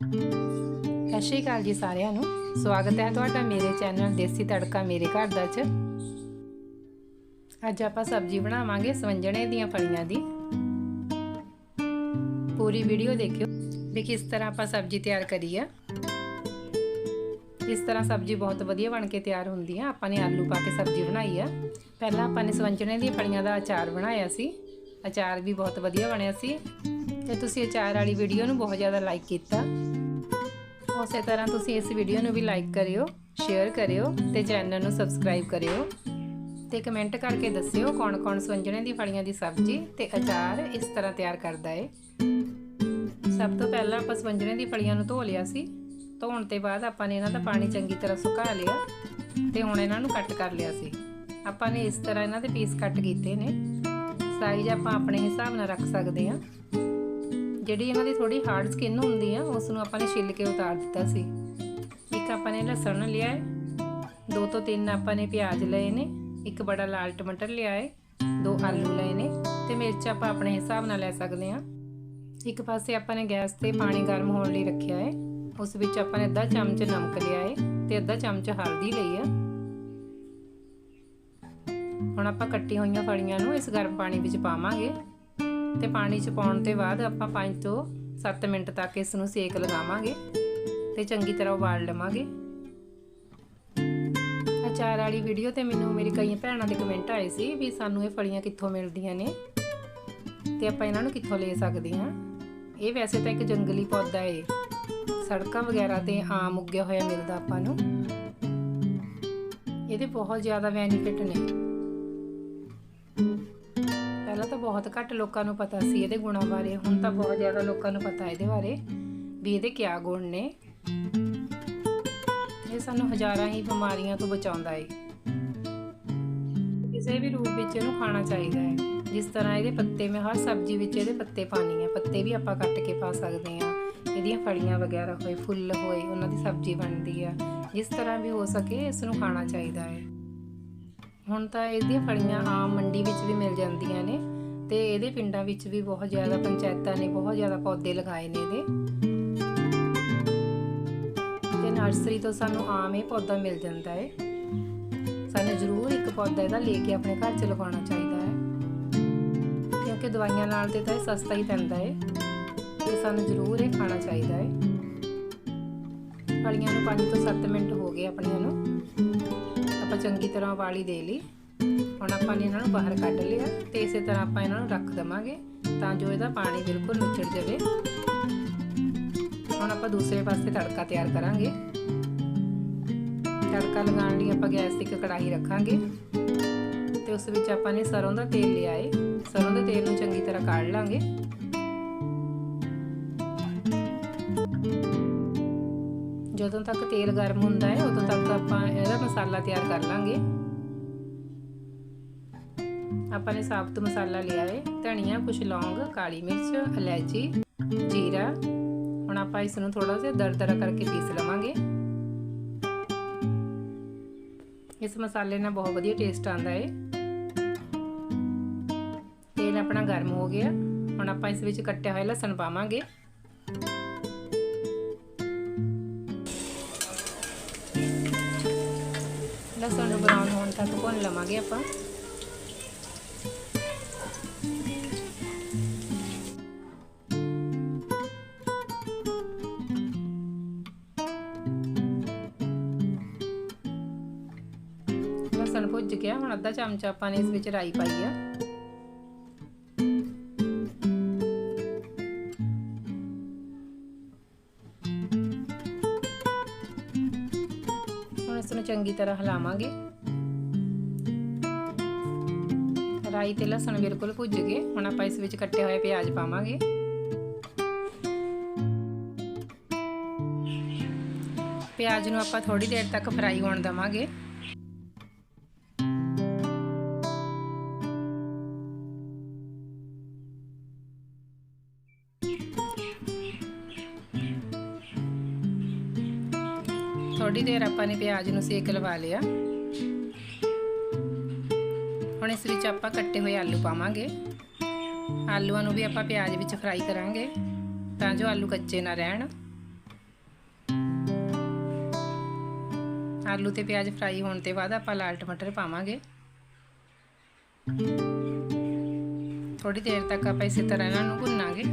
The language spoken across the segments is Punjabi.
ਸਤਿ ਸ਼੍ਰੀ ਅਕਾਲ ਜੀ ਸਾਰਿਆਂ ਨੂੰ। ਸਵਾਗਤ ਹੈ ਤੁਹਾਡਾ ਮੇਰੇ ਚੈਨਲ ਦੇਸੀ ਤੜਕਾ ਮੇਰੇ ਘਰ ਦਾ ਚ। ਅੱਜ ਆਪਾਂ ਸਬਜ਼ੀ ਬਣਾਵਾਂਗੇ ਸਵੰਜਣੇ ਦੀਆਂ ਫਲੀਆਂ ਦੀ। ਪੂਰੀ ਵੀਡੀਓ ਦੇਖਿਓ। ਵੀ ਕਿਸ ਤਰ੍ਹਾਂ ਆਪਾਂ ਸਬਜ਼ੀ ਤਿਆਰ ਕਰੀ ਆ। ਇਸ ਤਰ੍ਹਾਂ ਸਬਜ਼ੀ ਬਹੁਤ ਵਧੀਆ ਬਣ ਕੇ ਤਿਆਰ ਹੁੰਦੀ ਆ। ਆਪਾਂ ਨੇ ਆਲੂ ਪਾ ਕੇ ਸਬਜ਼ੀ ਬਣਾਈ ਆ। ਪਹਿਲਾਂ ਆਪਾਂ ਨੇ ਸਵੰਜਣੇ ਦੀਆਂ ਫਲੀਆਂ ਦਾ ਅਚਾਰ ਬਣਾਇਆ ਸੀ। ਅਚਾਰ ਵੀ ਬਹੁਤ ਵਧੀਆ ਬਣਿਆ ਸੀ। ਤੇ ਤੁਸੀਂ ਅਚਾਰ ਵਾਲੀ ਵੀਡੀਓ ਨੂੰ ਬਹੁਤ ਜ਼ਿਆਦਾ ਲਾਈਕ ਕੀਤਾ। ਉਸੇ ਤਰ੍ਹਾਂ ਤੁਸੀਂ ਇਸ ਵੀਡੀਓ ਨੂੰ ਵੀ ਲਾਈਕ ਕਰਿਓ ਸ਼ੇਅਰ ਕਰਿਓ ਤੇ ਚੈਨਲ ਨੂੰ ਸਬਸਕ੍ਰਾਈਬ ਕਰਿਓ। ਤੇ ਕਮੈਂਟ ਕਰਕੇ ਦੱਸਿਓ ਕੌਣ-ਕੌਣ ਸਵੰਜਣੇ ਦੀ ਫਲੀਆਂ ਦੀ ਸਬਜ਼ੀ ਤੇ ਅਚਾਰ ਇਸ ਤਰ੍ਹਾਂ ਤਿਆਰ ਕਰਦਾ ਏ। ਸਭ ਤੋਂ ਪਹਿਲਾਂ ਆਪਾਂ ਸਵੰਜਣੇ ਦੀ ਫਲੀਆਂ ਨੂੰ ਧੋ ਲਿਆ ਸੀ। ਧੋਣ ਤੇ ਬਾਅਦ ਆਪਾਂ ਨੇ ਇਹਨਾਂ ਦਾ ਪਾਣੀ ਚੰਗੀ ਤਰ੍ਹਾਂ ਸੁਕਾ ਲਿਆ ਤੇ ਹੁਣ ਇਹਨਾਂ ਨੂੰ ਕੱਟ ਕਰ ਲਿਆ ਸੀ। ਆਪਾਂ ਨੇ ਇਸ ਤਰ੍ਹਾਂ ਇਹਨਾਂ ਦੇ ਪੀਸ ਕੱਟ ਕੀਤੇ ਨੇ। ਸਾਈਜ਼ ਆਪਾਂ ਆਪਣੇ ਹਿਸਾਬ ਨਾਲ ਰੱਖ ਸਕਦੇ ਹਾਂ। ਜਿਹੜੀ ਇਹਨਾਂ ਦੀ ਥੋੜੀ ਹਾਰਡ ਸਕਿਨ ਹੁੰਦੀ ਆ ਉਸ ਨੂੰ ਆਪਾਂ ਨੇ ਛਿੱਲ ਕੇ ਉਤਾਰ ਦਿੱਤਾ ਸੀ। ਇੱਕ ਆਪਾਂ ਨੇ ਲਸਣ ਲਿਆ ਹੈ ਦੋ ਤੋਂ ਤਿੰਨ ਆਪਾਂ ਨੇ ਪਿਆਜ਼ ਲਏ ਨੇ, ਇੱਕ ਬੜਾ ਲਾਲ ਟਮਾਟਰ ਲਿਆ ਹੈ ਦੋ ਆਲੂ ਲਏ ਨੇ ਤੇ ਮਿਰਚ ਆਪਾਂ ਆਪਣੇ ਹਿਸਾਬ ਨਾਲ ਲੈ ਸਕਦੇ ਹਾਂ। ਇੱਕ ਪਾਸੇ ਆਪਾਂ ਨੇ ਗੈਸ ਤੇ ਪਾਣੀ ਗਰਮ ਹੋਣ ਲਈ ਰੱਖਿਆ ਹੈ ਉਸ ਵਿੱਚ ਆਪਾਂ ਨੇ ਅੱਧਾ ਚਮਚ ਨਮਕ ਲਿਆ ਹੈ ਤੇ ਅੱਧਾ ਚਮਚ ਹਲਦੀ ਲਈ ਹੈ ਹੁਣ ਆਪਾਂ ਕੱਟੀ ਹੋਈਆਂ ਫਲੀਆਂ ਨੂੰ ਇਸ ਗਰਮ ਪਾਣੀ ਵਿੱਚ ਪਾਵਾਂਗੇ। ਤੇ ਪਾਣੀ ਚ ਪਾਉਣ ਤੋਂ ਬਾਅਦ ਆਪਾਂ 5 ਤੋਂ 7 ਮਿੰਟ ਤੱਕ ਇਸ ਨੂੰ ਸੇਕ ਲਗਾਵਾਂਗੇ ਤੇ ਚੰਗੀ ਤਰ੍ਹਾਂ ਉਬਾਲ ਲਵਾਂਗੇ। ਅਚਾਰ ਵਾਲੀ ਵੀਡੀਓ ਤੇ ਮੈਨੂੰ ਮੇਰੀ ਕਈ ਭੈਣਾਂ ਦੇ ਕਮੈਂਟ ਆਏ ਸੀ ਵੀ ਸਾਨੂੰ ਇਹ ਫਲੀਆਂ ਕਿੱਥੋਂ ਮਿਲਦੀਆਂ ਨੇ ਤੇ ਆਪਾਂ ਇਹਨਾਂ ਨੂੰ ਕਿੱਥੋਂ ਲੈ ਸਕਦੇ ਹਾਂ। ਇਹ ਵੈਸੇ ਤਾਂ ਇੱਕ ਜੰਗਲੀ ਪੌਦਾ ਏ। ਸੜਕਾਂ ਵਗੈਰਾ ਤੇ ਆਮ ਉੱਗਿਆ ਹੋਇਆ ਮਿਲਦਾ ਆਪਾਂ ਨੂੰ। ਇਹਦੇ ਬਹੁਤ ਜ਼ਿਆਦਾ ਬੈਨੀਫਿਟ ਨੇ। ਬਹੁਤ ਘੱਟ ਲੋਕਾਂ ਨੂੰ ਪਤਾ ਸੀ ਇਹਦੇ ਗੁਣਾਂ ਬਾਰੇ। ਹੁਣ ਤਾਂ ਬਹੁਤ ਜ਼ਿਆਦਾ ਲੋਕਾਂ ਨੂੰ ਪਤਾ ਇਹਦੇ ਬਾਰੇ ਵੀ ਇਹਦੇ ਕਿਆ ਗੁਣ ਨੇ। ਇਹ ਸਾਨੂੰ ਹਜ਼ਾਰਾਂ ਹੀ ਬਿਮਾਰੀਆਂ ਤੋਂ ਬਚਾਉਂਦਾ ਹੈ ਕਿਸੇ ਵੀ ਰੂਪ ਵਿੱਚ ਇਹਨੂੰ ਖਾਣਾ ਚਾਹੀਦਾ ਹੈ ਜਿਸ ਤਰ੍ਹਾਂ ਇਹਦੇ ਪੱਤੇ, ਮੈਂ ਹਰ ਸਬਜ਼ੀ ਵਿੱਚ ਇਹਦੇ ਪੱਤੇ ਪਾਣੀ ਹੈ। ਪੱਤੇ ਵੀ ਆਪਾਂ ਕੱਟ ਕੇ ਪਾ ਸਕਦੇ ਹਾਂ। ਇਹਦੀਆਂ ਫਲੀਆਂ ਵਗੈਰਾ ਹੋਏ, ਫੁੱਲ ਹੋਏ, ਉਹਨਾਂ ਦੀ ਸਬਜ਼ੀ ਬਣਦੀ ਆ। ਜਿਸ ਤਰ੍ਹਾਂ ਵੀ ਹੋ ਸਕੇ ਇਸ ਨੂੰ ਖਾਣਾ ਚਾਹੀਦਾ ਹੈ ਹੁਣ ਤਾਂ ਇਹਦੀਆਂ ਫਲੀਆਂ ਆਮ ਮੰਡੀ ਵਿੱਚ ਵੀ ਮਿਲ ਜਾਂਦੀਆਂ ਨੇ। ਤੇ ਇਹਦੇ ਪਿੰਡਾਂ ਵਿੱਚ ਵੀ ਬਹੁਤ ਜ਼ਿਆਦਾ ਪੰਚਾਇਤਾਂ ਨੇ, ਬਹੁਤ ਜ਼ਿਆਦਾ ਪੌਦੇ ਲਗਾਏ ਨੇ ਇਹਦੇ। ਤੇ ਨਰਸਰੀ ਤੋਂ ਸਾਨੂੰ ਆਮ ਹੀ ਪੌਦਾ ਮਿਲ ਜਾਂਦਾ ਹੈ। ਸਾਨੂੰ ਜ਼ਰੂਰ ਇੱਕ ਪੌਦਾ ਇਹਦਾ ਲੈ ਕੇ ਆਪਣੇ ਘਰ 'ਚ ਲਗਾਉਣਾ ਚਾਹੀਦਾ ਹੈ। ਕਿਉਂਕਿ ਦਵਾਈਆਂ ਨਾਲ ਤੇ ਤਾਂ ਇਹ ਸਸਤਾ ਹੀ ਪੈਂਦਾ ਹੈ। ਤੇ ਸਾਨੂੰ ਜ਼ਰੂਰ ਇਹ ਖਾਣਾ ਚਾਹੀਦਾ ਹੈ। ਵਾਲੀਆਂ ਨੂੰ 5 ਤੋਂ 7 ਮਿੰਟ ਹੋ ਗਏ ਆਪਣੀਆਂ ਨੂੰ। ਆਪਾਂ ਚੰਗੀ ਤਰ੍ਹਾਂ ਵਾਲੀ ਦੇ ਲਈ। ਹੁਣ ਆਪਾਂ ਨੇ ਇਹਨਾਂ ਨੂੰ ਬਾਹਰ ਕੱਢ ਲਿਆ ਤੇ ਇਸੇ ਤਰ੍ਹਾਂ ਆਪਾਂ ਇਹਨਾਂ ਨੂੰ ਰੱਖ ਦਵਾਂਗੇ ਤਾਂ ਜੋ ਇਹਦਾ ਪਾਣੀ ਬਿਲਕੁਲ ਨਿਚੜ ਜਾਵੇ। ਹੁਣ ਆਪਾਂ ਦੂਸਰੇ ਪਾਸੇ ਤੜਕਾ ਤਿਆਰ ਕਰਾਂਗੇ। ਤੜਕਾ ਲਗਾਉਣ ਲਈ ਆਪਾਂ ਗੈਸ ਤੇ ਇੱਕ ਕੜਾਹੀ ਰੱਖਾਂਗੇ ਤੇ ਉਸ ਵਿੱਚ ਆਪਾਂ ਨੇ ਸਰੋਂ ਦਾ ਤੇਲ ਲਿਆ ਏ। ਸਰੋਂ ਦੇ ਤੇਲ ਨੂੰ ਚੰਗੀ ਤਰ੍ਹਾਂ ਕਾੜ ਲਾਂਗੇ। ਜਦੋਂ ਤੱਕ ਤੇਲ ਗਰਮ ਹੁੰਦਾ ਹੈ ਉਦੋਂ ਤੱਕ ਆਪਾਂ ਇਹਦਾ ਮਸਾਲਾ ਤਿਆਰ ਕਰ ਲਾਂਗੇ। ਆਪਾਂ ਨੇ ਸਾਬਤ ਮਸਾਲਾ ਲਿਆ ਹੈ ਧਨੀਆ, ਕੁਛ ਲੌਂਗ, ਕਾਲੀ ਮਿਰਚ, ਇਲਾਇਚੀ, ਜੀਰਾ। ਹੁਣ ਆਪਾਂ ਇਸ ਨੂੰ ਥੋੜਾ ਜਿਹਾ ਦਰਦਰਾ ਕਰਕੇ ਪੀਸ ਲਵਾਂਗੇ। ਇਸ ਮਸਾਲੇ ਨਾਲ ਬਹੁਤ ਵਧੀਆ ਟੇਸਟ ਆਉਂਦਾ ਹੈ ਤੇਲ ਆਪਣਾ ਗਰਮ ਹੋ ਗਿਆ। ਹੁਣ ਆਪਾਂ ਇਸ ਵਿੱਚ ਕੱਟਿਆ ਹੋਇਆ ਲਸਣ ਪਾਵਾਂਗੇ। ਲਸਣ ਨੂੰ ਬਰਾਊਨ ਹੋਣ ਤੱਕ ਭੁੰਨ ਲਵਾਂਗੇ ਆਪਾਂ। ਲਸਣ ਭੁੱਜ ਗਿਆ, ਹੁਣ ਅੱਧਾ ਚਮਚ ਆਪਾਂ ਨੇ ਇਸ ਵਿੱਚ ਰਾਈ ਪਾਈ ਆ। ਹੁਣ ਇਸ ਨੂੰ ਚੰਗੀ ਤਰ੍ਹਾਂ ਹਿਲਾਵਾਂਗੇ। ਰਾਈ ਤੇ ਲਸਣ ਬਿਲਕੁਲ ਭੁੱਜ ਗਏ, ਹੁਣ ਆਪਾਂ ਇਸ ਵਿੱਚ ਕੱਟੇ ਹੋਏ ਪਿਆਜ਼ ਪਾਵਾਂਗੇ। ਪਿਆਜ਼ ਨੂੰ ਆਪਾਂ ਥੋੜੀ ਦੇਰ ਤੱਕ ਫਰਾਈ ਹੋਣ ਦਵਾਂਗੇ। ਥੋੜੀ ਦੇਰ ਆਪਾਂ ਨੇ ਪਿਆਜ਼ ਨੂੰ ਸੇਕ ਲਵਾ ਲਿਆ। ਹੁਣ ਇਸ ਵਿੱਚ ਆਪਾਂ ਕੱਟੇ ਹੋਏ ਆਲੂ ਪਾਵਾਂਗੇ। ਆਲੂਆਂ ਨੂੰ ਵੀ ਆਪਾਂ ਪਿਆਜ਼ ਵਿੱਚ ਫਰਾਈ ਕਰਾਂਗੇ, ਤਾਂ ਜੋ ਆਲੂ ਕੱਚੇ ਨਾ ਰਹਿਣ। ਆਲੂ ਤੇ ਪਿਆਜ਼ ਫਰਾਈ ਹੋਣ ਤੇ ਬਾਅਦ ਆਪਾਂ ਲਾਲ ਟਮਾਟਰ ਪਾਵਾਂਗੇ। ਥੋੜੀ ਦੇਰ ਤੱਕ ਆਪਾਂ ਇਸੇ ਤਰ੍ਹਾਂ ਇਹਨਾਂ ਨੂੰ ਭੁੰਨਾਂਗੇ।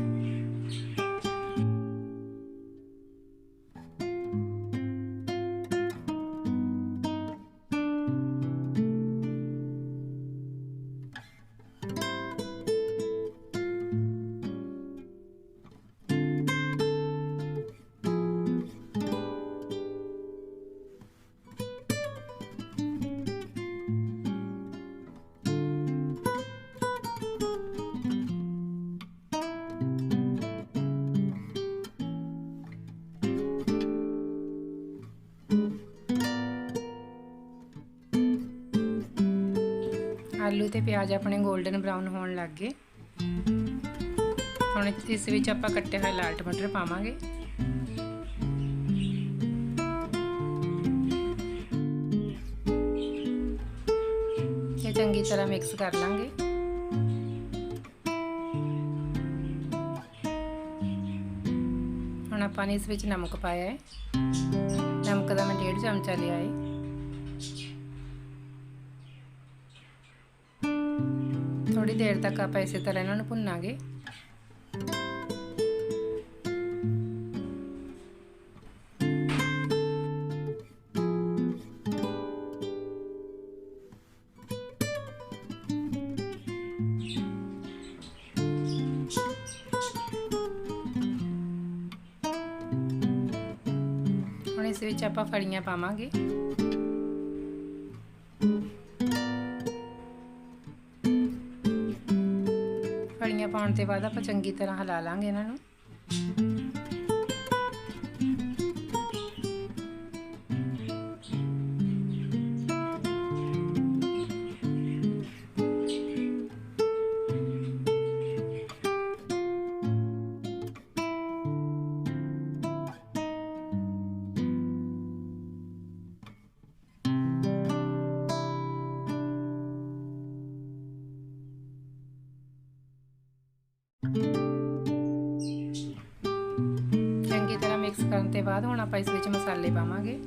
ਆਲੂ ਤੇ ਪਿਆਜ਼ ਆਪਣੇ 골ਡਨ ਬ੍ਰਾਊਨ ਹੋਣ ਲੱਗ ਗਏ। ਹੁਣ ਇਸ ਵਿੱਚ ਆਪਾਂ ਕੱਟੇ ਹੋਏ ਲਾਲ ਟਮਾਟਰ ਪਾਵਾਂਗੇ। ਇਹ ਚੰਗੀ ਤਰ੍ਹਾਂ ਮਿਕਸ ਕਰ ਲਾਂਗੇ। ਹੁਣ ਆਪਾਂ ਨੇ ਇਸ ਵਿੱਚ ਨਮਕ ਪਾਇਆ ਹੈ। ਨਮਕ ਦਾ ਮੈਂ 1.5 ਚਮਚਾ ਲਿਆ ਹੈ। ਥੋੜੀ ਦੇਰ ਤੱਕ ਆਪਾਂ ਇਸੇ ਤਰ੍ਹਾਂ ਇਹਨਾਂ ਨੂੰ ਭੁੰਨਾਂਗੇ ਹੁਣ ਇਸ ਵਿੱਚ ਆਪਾਂ ਫੜੀਆਂ ਪਾਵਾਂਗੇ ਪਾਉਣ ਤੇ ਬਾਅਦ ਆਪਾਂ ਚੰਗੀ ਤਰ੍ਹਾਂ ਹਿਲਾ ਲਾਂਗੇ ਇਹਨਾਂ ਨੂੰ। ਕਰਨ ਤੇ ਬਾਅਦ ਹੁਣ ਆਪਾਂ ਇਸ ਵਿੱਚ ਮਸਾਲੇ ਪਾਵਾਂਗੇ।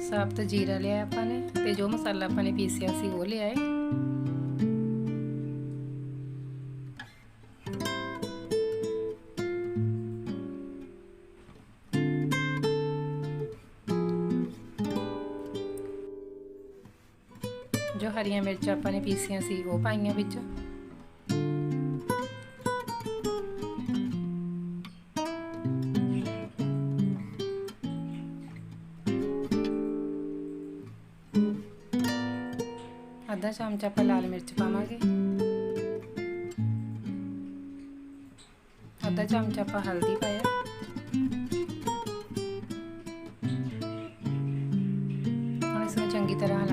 ਸਾਬਤ ਜੀਰਾ ਲਿਆ ਆਪਾਂ ਨੇ ਤੇ ਜੋ ਮਸਾਲਾ ਆਪਾਂ ਨੇ ਪੀਸਿਆ ਸੀ ਉਹ ਲਿਆ ਹੈ ਜੋ ਹਰੀਆਂ ਮਿਰਚ ਆਪਾਂ ਨੇ ਪੀਸੀਆਂ ਸੀ ਉਹ ਪਾਈਆਂ ਵਿੱਚ। ਅੱਧਾ ਚਮਚਾ ਆਪਾਂ ਲਾਲ ਮਿਰਚ ਪਾਵਾਂਗੇ ਅੱਧਾ ਚਮਚਾ ਆਪਾਂ ਹਲਦੀ ਪਾਇਆ ਹੁਣ ਇਸ ਨੂੰ ਚੰਗੀ ਤਰ੍ਹਾਂ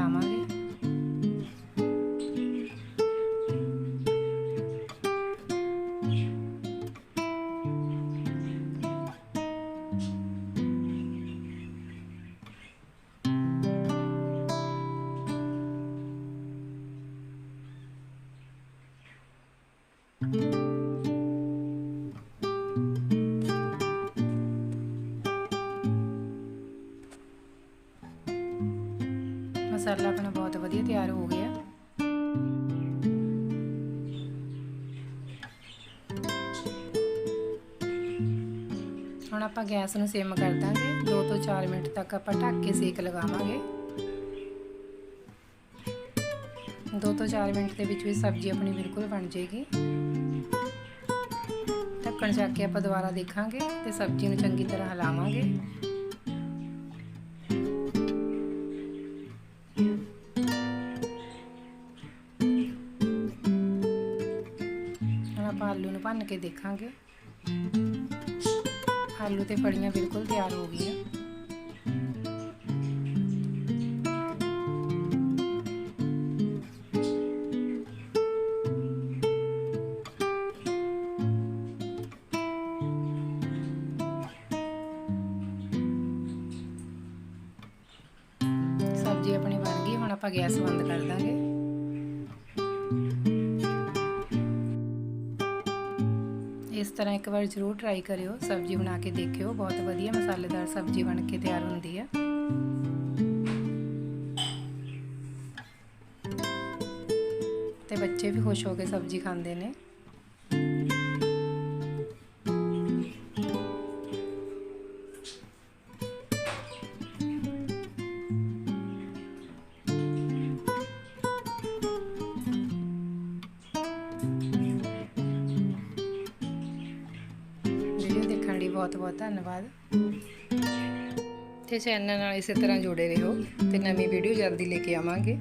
ਮਸਾਲਾ ਆਪਣਾ ਬਹੁਤ ਵਧੀਆ ਤਿਆਰ ਹੋ ਗਿਆ। ਹੁਣ ਆਪਾਂ ਗੈਸ ਨੂੰ ਸਿਮ ਕਰ ਦਾਂਗੇ। 2 ਤੋਂ 4 ਮਿੰਟ ਤੱਕ ਆਪਾਂ ਢੱਕ ਕੇ ਸੇਕ ਲਗਾਵਾਂਗੇ। 2 ਤੋਂ 4 ਮਿੰਟ ਦੇ ਵਿੱਚ ਵੀ ਸਬਜ਼ੀ ਆਪਣੀ ਬਿਲਕੁਲ ਬਣ ਜਾਏਗੀ। ਢੱਕਣ ਚੱਕ ਕੇ ਆਪਾਂ ਦੁਬਾਰਾ ਦੇਖਾਂਗੇ ਤੇ ਸਬਜ਼ੀ ਨੂੰ ਚੰਗੀ ਤਰ੍ਹਾਂ ਹਿਲਾਵਾਂਗੇ। ਆਪਾਂ ਆਲੂ ਨੂੰ ਭੰਨ ਕੇ ਦੇਖਾਂਗੇ। ਆਲੂ ਤੇ ਫੜੀਆਂ ਬਿਲਕੁਲ ਤਿਆਰ ਹੋ ਗਈਆਂ। ਸਬਜ਼ੀ ਆਪਣੀ ਬਣ ਗਈ, ਹੁਣ ਆਪਾਂ ਗੈਸ ਬੰਦ ਕਰ ਦਾਂਗੇ। ਤਰ੍ਹਾਂ ਇੱਕ ਵਾਰ ਜ਼ਰੂਰ ਟਰਾਈ ਕਰਿਓ, ਸਬਜ਼ੀ ਬਣਾ ਕੇ ਦੇਖਿਓ, ਬਹੁਤ ਵਧੀਆ ਮਸਾਲੇਦਾਰ ਸਬਜ਼ੀ ਬਣ ਕੇ ਤਿਆਰ ਹੁੰਦੀ ਹੈ ਤੇ ਬੱਚੇ ਵੀ ਖੁਸ਼ ਹੋ ਕੇ ਸਬਜ਼ੀ ਖਾਂਦੇ ਨੇ। ਬਹੁਤ ਬਹੁਤ ਧੰਨਵਾਦ। ਤੇ ਚੈਨਲ ਨਾਲ ਇਸੇ ਤਰ੍ਹਾਂ ਜੁੜੇ ਰਹੋ ਤੇ ਨਵੀਂ ਵੀਡੀਓ ਜਲਦੀ ਲੈ ਕੇ ਆਵਾਂਗੇ।